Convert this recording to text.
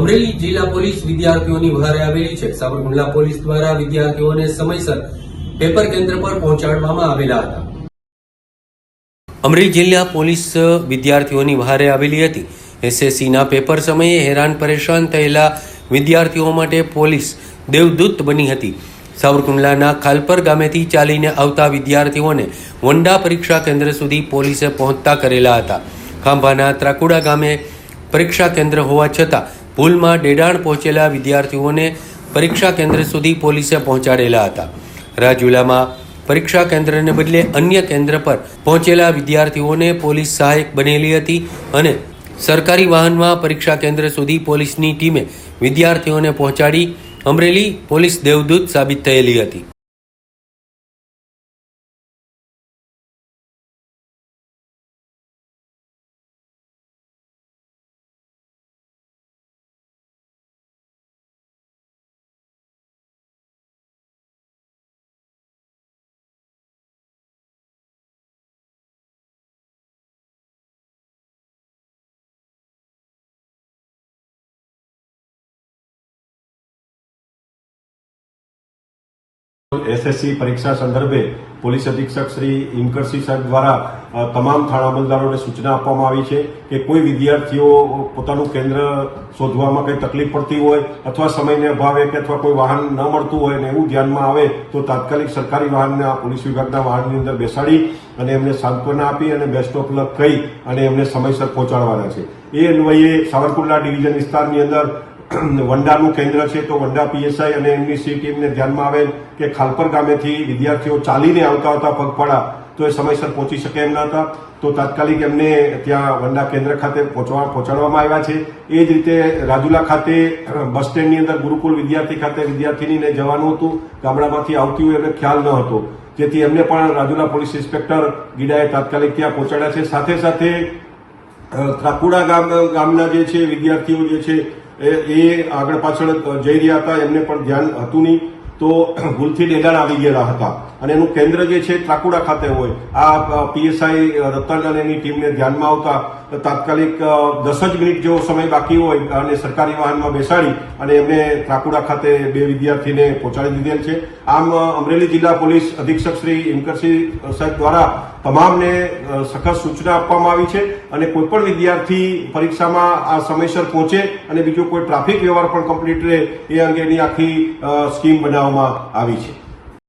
અમરેલી જિલ્લા પોલીસ વિદ્યાર્થીઓની વહારે આવેલી છે. સાબરકુંડલા પોલીસ દ્વારા વિદ્યાર્થીઓને સમયસર પેપર કેન્દ્ર પર પહોંચાડવામાં આવેલા હતા. અમરેલી જિલ્લા પોલીસ વિદ્યાર્થીઓની વહારે આવેલી હતી. એસએસસીના પેપર સમયે હેરાન પરેશાન થયેલા વિદ્યાર્થીઓ માટે પોલીસ દેવદૂત બની હતી. સાવરકુંડલાના ખાલપર ગામેથી ચાલીને આવતા વિદ્યાર્થીઓને વંડા પરીક્ષા કેન્દ્ર સુધી પોલીસે પહોંચતા કરેલા હતા. ખાંભાના ત્રાકુડા ગામે પરીક્ષા કેન્દ્ર હોવા છતાં ભૂલમાં ડેડાણ પહોંચેલા વિદ્યાર્થીઓને પરીક્ષા કેન્દ્ર સુધી પોલીસે પહોંચાડેલા હતા. રાજુલામાં પરીક્ષા કેન્દ્રને બદલે અન્ય કેન્દ્ર પર પહોંચેલા વિદ્યાર્થીઓને પોલીસ સહાયક બનેલી હતી અને સરકારી વાહનમાં પરીક્ષા કેન્દ્ર સુધી પોલીસની ટીમે વિદ્યાર્થીઓને પહોંચાડી અમરેલી પોલીસ દેવદૂત સાબિત થયેલી હતી. એસએસસી પરીક્ષા સંદર્ભે પોલીસ અધિક્ષક શ્રી ઇમકરસિંહ સાહેબ દ્વારા તમામ થાણા અમલદારોને સૂચના આપવામાં આવી છે કે કોઈ વિદ્યાર્થીઓ પોતાનું કેન્દ્ર શોધવામાં કંઈ તકલીફ પડતી હોય અથવા સમયને અભાવે કે અથવા કોઈ વાહન ન મળતું હોય ને એવું ધ્યાનમાં આવે તો તાત્કાલિક સરકારી વાહનને આ પોલીસ વિભાગના વાહનની અંદર બેસાડી અને એમને સાંત્વના આપી અને બેસ્ટ ઓફ લક કહી અને એમને સમયસર પહોંચાડવાના છે. એ અન્વયે સાવરકુંડલા ડિવિઝન વિસ્તારની અંદર વંડાનું કેન્દ્ર છે તો વંડા પીએસઆઈ અને એમની સી ટીમને ધ્યાનમાં આવે કે ખાલપર ગામેથી વિદ્યાર્થીઓ ચાલીને આવતા હતા પગપાળા, તો એ સમયસર પહોંચી શકે એમ ન હતા. તો તાત્કાલિક એમને ત્યાં વંડા કેન્દ્ર ખાતે પહોંચવા પહોંચાડવામાં આવ્યા છે. એ જ રીતે રાજુલા ખાતે, બસ સ્ટેન્ડની અંદર ગુરુકુલ વિદ્યાર્થી ખાતે વિદ્યાર્થીનીને જવાનું હતું. ગામડામાંથી આવતી હોય એમને ખ્યાલ ન હતો. જેથી એમને પણ રાજુલા પોલીસ ઇન્સ્પેક્ટર ગીડાએ તાત્કાલિક ત્યાં પહોંચાડ્યા છે. સાથે સાથે ત્રાકુડા ગામ ગામના જે છે વિદ્યાર્થીઓ જે છે એ આગળ પાછળ જઈ રહ્યા હતા, એમને પણ ધ્યાન હતું નહીં. તો ભૂલથી ડેડાણ આવી ગયેલા હતા. અને એનું કેન્દ્ર જે છે ત્રાકુડા ખાતે હોય. આ પીએસઆઈ રતન અને એની ટીમને ધ્યાનમાં આવતા તાત્કાલિક દસ જ મિનિટ જેવો સમય બાકી હોય અને સરકારી વાહનમાં બેસાડી અને એમને ત્રાકુડા ખાતે બે વિદ્યાર્થીને પહોંચાડી દીધેલ છે. આમ અમરેલી જિલ્લા પોલીસ અધિક્ષક શ્રી ઇમકરસિંહ સાહેબ દ્વારા તમામને સખત સૂચના આપવામાં આવી છે અને કોઈપણ વિદ્યાર્થી પરીક્ષામાં આ સમયસર પહોંચે અને બીજો કોઈ ટ્રાફિક વ્યવહાર પણ કમ્પ્લીટ રહે એ અંગેની આખી સ્કીમ બનાવવામાં આવી છે.